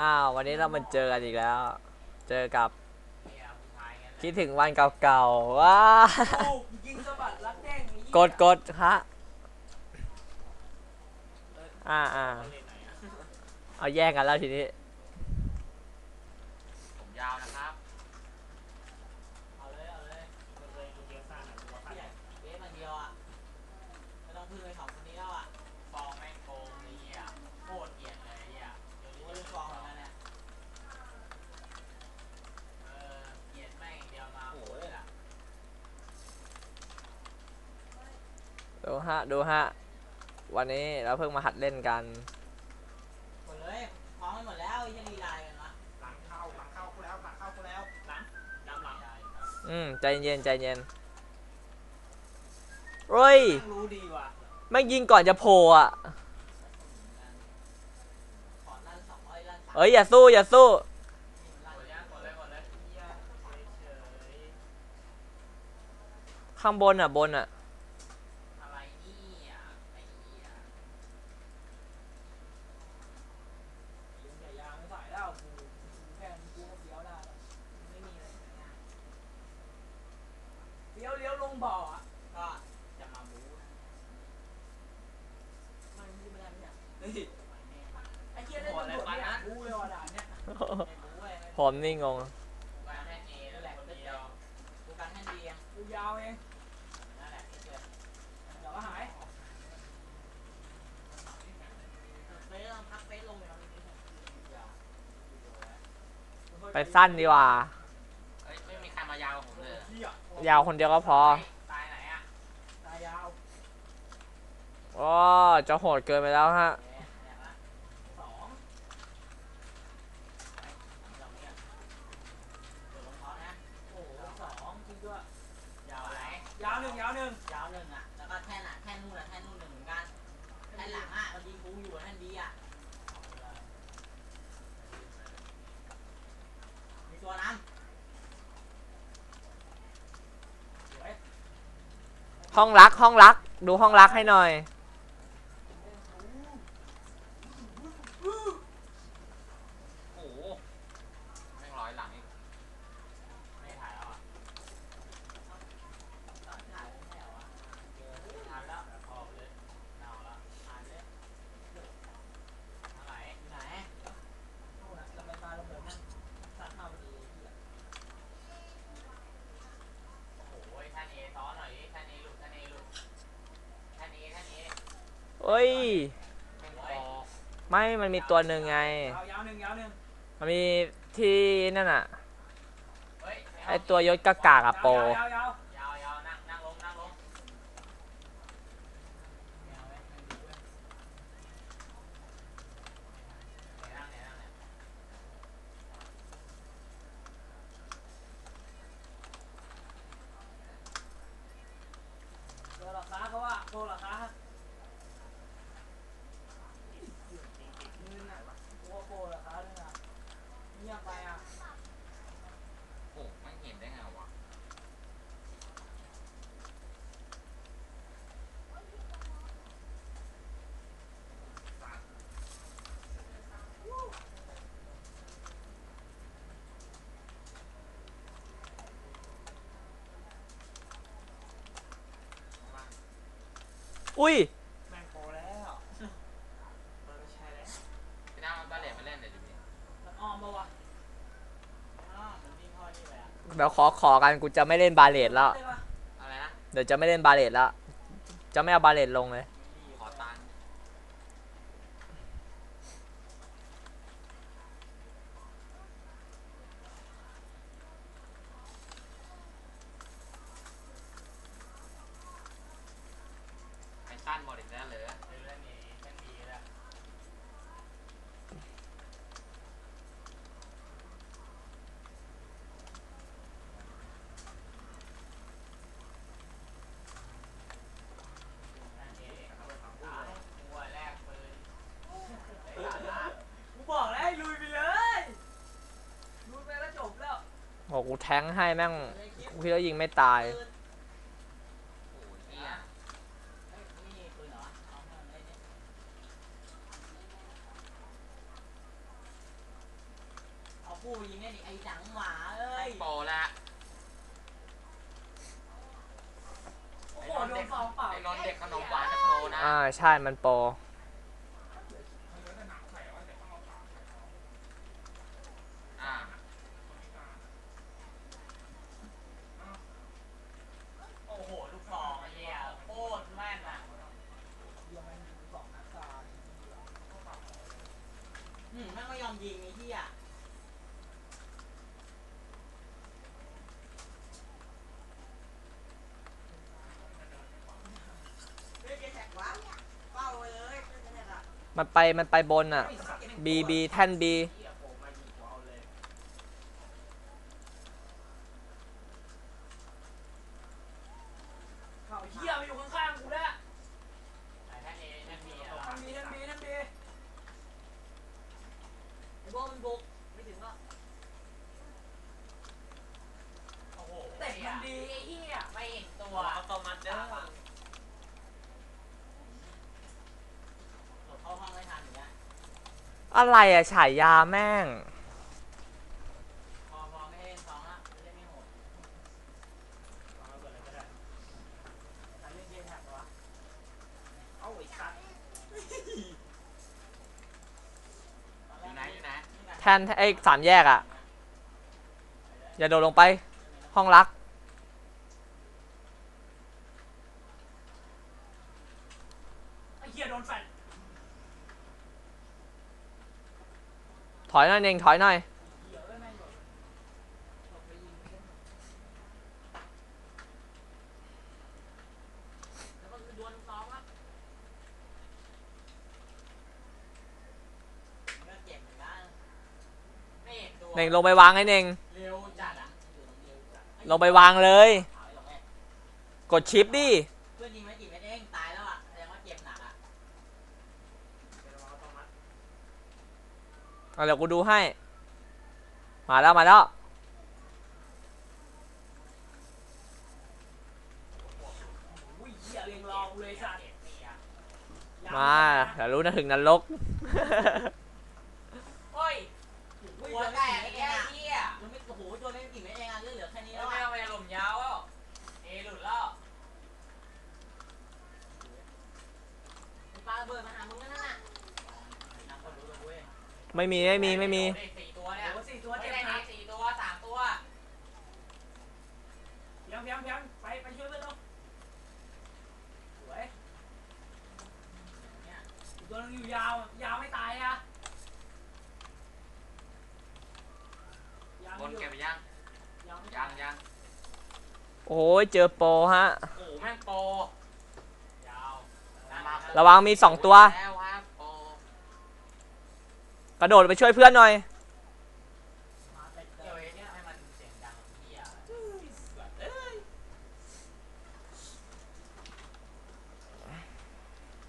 อ้าววันนี้เรามาเจอกันอีกแล้ว เจอกับคิดถึงวันเก่าๆว้าถูกยิงสะบัดรักแด้งนี้กดกดฮะอ่าอ่าเอาแย่งกันแล้วทีนี้ ผมยาวนะครับ เอาเลยเอาเลยมันเลยเยอะสร้างหนังตัวใหญ่เบ๊มันเดียวอะไม่ต้องพึ่งไอ้สองคนนี้แล้วอะ ฟองแม่งโกงไอ้เหี้ยโคตรเกลียดเลยไอ้เหี้ย เดี๋ยวนี้ก็เรื่องฟองเหมือนกันเนี่ย เออเกลียดแม่งอย่างเดียวมาโอ้ยล่ะ ดู ฮะ ดูฮะ วันนี้เราเพิ่งมาหัดเล่นกันหมดเลยพร้อมไปหมดแล้วยังรีไลน์กันวะหลังเข้าหลังเข้ากูแล้วหลังเข้ากูแล้วหลังดำหลังอืมใจเย็นใจเย็นเฮ้ยแม่งรู้ดีว่ะแม่งยิงก่อนจะโผล่อะขอลั่นสองร้อยลั่นสามเอ้ยอย่าสู้อย่าสู้ลั่นกดยังกดเลยกดเลยเหี้ยเฉยข้างบนอะบนอะ อะไรเนี่ยไอ้เหี้ย ๆยิงใหญ่ยาวไม่ใส่แล้วกูกูแค่กูก็เฟี้ยวได้แล้วไม่มีอะไรง่ายๆเฟี้ยวเลี้ยวลงบ่ออะก็จะมาบู๊มันบู๊ไม่ได้ไม่ใช่เฮ้ยไอ้เหี้ยได้ตำรวจเนี่ยบู๊เลยว่ะด่านเนี่ยไม่บู๊เว้ยไม่ ผมนี่งง กูการแค่เอนั่นแหละคนเดียวกูกันแค่ดีเองกูยาวเองนั่นแหละที่เกิดเดี๋ยวก็หายเฟซลองพักเฟซลงเลยมันมียาวไปสั้นดีกว่าเฮ้ยไม่มีใครมายาวกับผมเลยเหี้ยยาวคนเดียวก็พอ ตายไหนอะ ตายาวอ๋อจะโหดเกินไปแล้วฮะแหมแหมละสองไปลองเนี่ยเดี๋ยวลงเขานะโอ้โหสองจริงด้วย ยาวไหน ยาวหนึ่งยาวหนึ่งยาวหนึ่งอะ แล้วก็แท่นอะแท่นนู่นอะแท่นนู่นหนึ่งเหมือนกันแท่นหลังอะมันยิงกูอยู่อะแท่นดีอะ มีตัวน้ำสวยห้องรักห้องรัก ดูห้องรักให้หน่อย โอ้โหแม่งร้อยหลังอีกไม่ถ่ายแล้วอะ ถ่ายไม่ใช่เหรอวะ ถ่ายแล้วออกเลยเน่าแล้ว ถ่ายเลย เท่าไหร่ อยู่ไหนนู่นน่ะจะไปปลาระเบิดนั่นซัดมาพอดีไอ้เหี้ย โอ้โหท่านเอซ้อนหน่อยดิท่านเอหลุดท่านเอหลุดท่านเอท่านเอ เอ้ยแม่งคอไม่ มันมีตัวหนึ่งไงยาวยาวหนึ่งยาวหนึ่งมันมีที่นั่นอะเฮ้ยไอตัวยศกากากอะโปรยาวยาวยาวยาวยาวนั่งนั่งลงนั่งลงไม่เอาเว้ยไม่ดีเว้ยไหนนั่งไหนนั่งเนี่ยโดนราคาเขาว่าโดนราคาฮะเงินน่ะกูว่าโกราคาเลยนะเงียบไปอะ โอ้ไม่เห็นได้ไงวะ อุ้ย แม่งโกแล้วมันไม่ใช่แล้วพี่น้ามันบาเลตมาเล่นเดี๋ยวดูดิมันอ้อมปะวะอ้าวมันวิ่งเข้านี่ไปอะเดี๋ยวขอขอกันกูจะไม่เล่นบาเลตแล้ว ได้ปะอะไรนะ เดี๋ยวจะไม่เล่นบาเลตแล้ว จะไม่เอาบาเลตลงเลย ขอตังค์ไอ้สั้นบอลอีกแล้วเหรอเล่นนี้เล่นดีแล้ว หัวแรกปืน กูบอกแล้วให้ลุยไปเลยลุยไปแล้วจบแล้ว โห กูแทงค์ให้แม่งกูคิดว่ายิงไม่ตายโอ้ยเหี้ยเอ้ยนี่ปืนเหรอเอาให้มันเล่นดิคู่ยิงได้ดิไอ้จังหมาเอ้ยโปรแล้วโอ้ไอ้โหนนโดเด็นกฟองเปล่าไอ้นนเด็กขนมหวานจะโปรนะอ่าใช่มันโปร อ่า โอ้โหลูกฟองไอ้เหี้ยโคตรแม่นอะอืมแม่งไม่ยอมยิงไอ้เหี้ยเฮ้ยเจ๊แท็กวะเป้าไปเลยเจ๊แท็กอะ มันไปมันไปบนอะ B B แท่น B เหี้ยโผล่มายิงกูเอาเลยเขาเหี้ยมาอยู่ข้างๆกูแล้วไหนแท่นเอแท่นบีอะเหรอ นั่นมีนั่นมีนั่นมี ไอ้พวกมันบุกไม่ถึงหรอกโอ้โห เตะมันดีไอ้เหี้ย ไม่เห็นตัว เอาตัวมาเด้อ หลบเข้าห้องไม่ทันอย่างเงี้ย อะไรอะฉายาแม่ง แทนไอ้สามแยกอะอย่าโดดลงไป ห้องรัก ไอ้เหี้ยโดนแฟน อยหน่อยเองถอยหน่อยเหี้ยเอ้ยแม่งโดนหลบไปยิงไม่ได้แล้วก็คือดวลสองละมันก็เจ็บเหมือนกันไม่เห็นตัวเน่งลงไปวางให้เน่งเร็วจัดอะอยู่ตรงเร็วจัดลงไปวางเลยเอาไอ้หลงแม่กดชิปดิ เพื่อนยิงไม่กี่เม็ดเองตายแล้วอะแสดงว่าเจ็บหนักอะ เดี๋ยวเราต้องมัด เอาเดี๋ยวกูดูให้ มาแล้วมาแล้วอุ้ยเหี้ยเรียงรอกูเลยสัตว์เจ็บนี่อะยาวมานะเดี๋ยวรู้นะถึงนรกโอ้ยอุ้ยหัวโดนแตไม่กกี่ไอ้เม็ดเหี้เอยงอะยังไม่โอ้โหโดนไม่กี่เม็ดเองอะเหลือแค่นี้แล้แล้ววไม่อะเอาไปหลุมยาวแล้วเอหลุดแล้วปาระเบิดมาหามึงนั่นน่ะนักคนรู้เลยเว้ย ไม่มีไม่มีไม่มีเด็กสี่ตัวเนี่ยโอ้สี่ตัวไม่เจ็บได้หนัเด็กกสี่ตัวสามตัว เพียงเพียงเพียงไปไปช่วยเพื่อนเราสวยเนี่ยอีกตัวนึงอยู่ยาวยาวไม่ตายอะยาวบไม่นอยู่เก็บไปยังยาวไม่ยัตางยยังโอ้ยเจอโปรฮะ โอ้โหแม่งโปรยาว ระวังมีสองตัว แล้วครับโปร กระโดดไปช่วยเพื่อนหน่อยมาเต็มเดี๋ยวเลยไอ้เนี่ยให้มันเสียงดังเหี้ย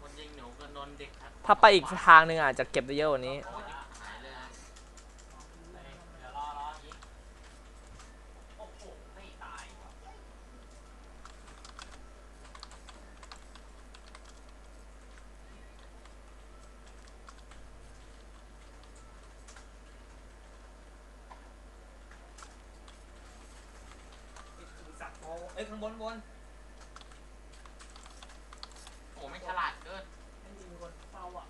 คนยิงหนูก็นนเด็กครับถ้าไปอีกทางหนึ่งอาจจะเก็บได้เยอะกว่านี้ โอ้ยหายเลย เดี๋ยวรอรอยิงโอ้โหไม่ตายว่ะ สัตว์โอ้เอ้ยข้างบนบนโอ้ไม่ฉลาดเกินไม่มีคนเฝ้าอะ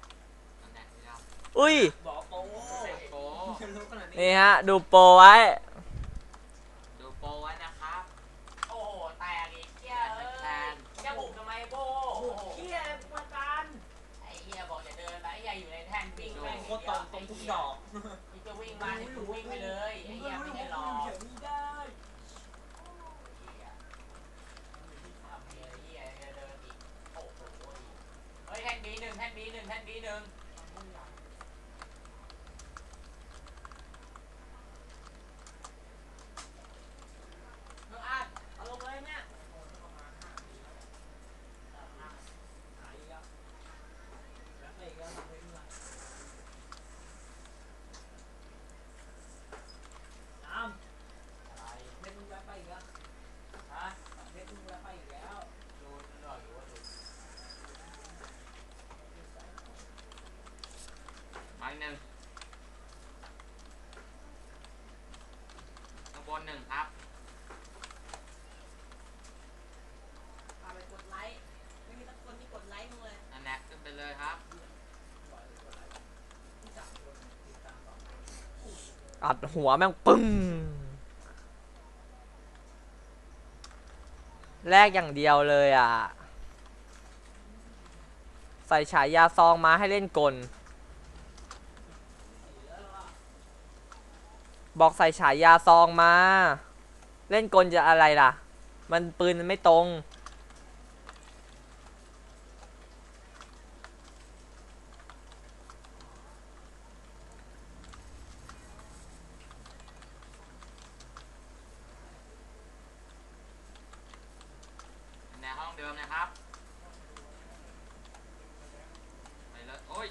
นั่นแหละที่เราอุ้ย บอกโอ้โปรรู้ขนาดนี้ นี่ฮะ ดูโปรไว้ ดูโปรไว้นะครับ โอ้โหแตกอีกเหี้ยเอ้ แท ย น จะบุกทำไมโบ้ โอ้โหเหี้ยมาการ ไอ้เหี้ยบอกจะเดินไปไอ้เหี้ยอยู่ในแท่นวิ่งแม่ง โคตรตรงตรงทุกดอก นี่จะวิ่งมาเนี่ยกูวิ่งไปเลยไอ้เหี้ยไม่ได้รอ เฉยไม่ได้ เหี้ยทำเหี้ยเหี้ยจะเดินอีกโอ้โหเฮ้ยแท่นบีหนึ่งแท่ นบีหนึ่งแท่นบีหนึ่งมึงอัดเอาลงเลยเนี่ย หายอีกแล้วแล้วไปอีกแล้วหลังเล่นละน้ำ อะไร เพชรมึงแวะไปอีกแล้ว ฮะ เพชรมึงแวะไปอีกแล้ว ดูหน่อยอยู่ว่าดู บน หนึ่งครับพาไปกดไลค์ ไม่มีสักคนที่กดไลค์มึงเลยอันแนขึ้นไปเลยครับ อัดหัวแม่งปึ้งแลกอย่างเดียวเลยอะ ใส่ฉายาซองมาให้เล่นกล บอกใส่ฉายาซองมา เล่นกลจะอะไรล่ะ มันปืนมันไม่ตรง ในห้องเดิมนะครับ ไปแล้วโอ้ย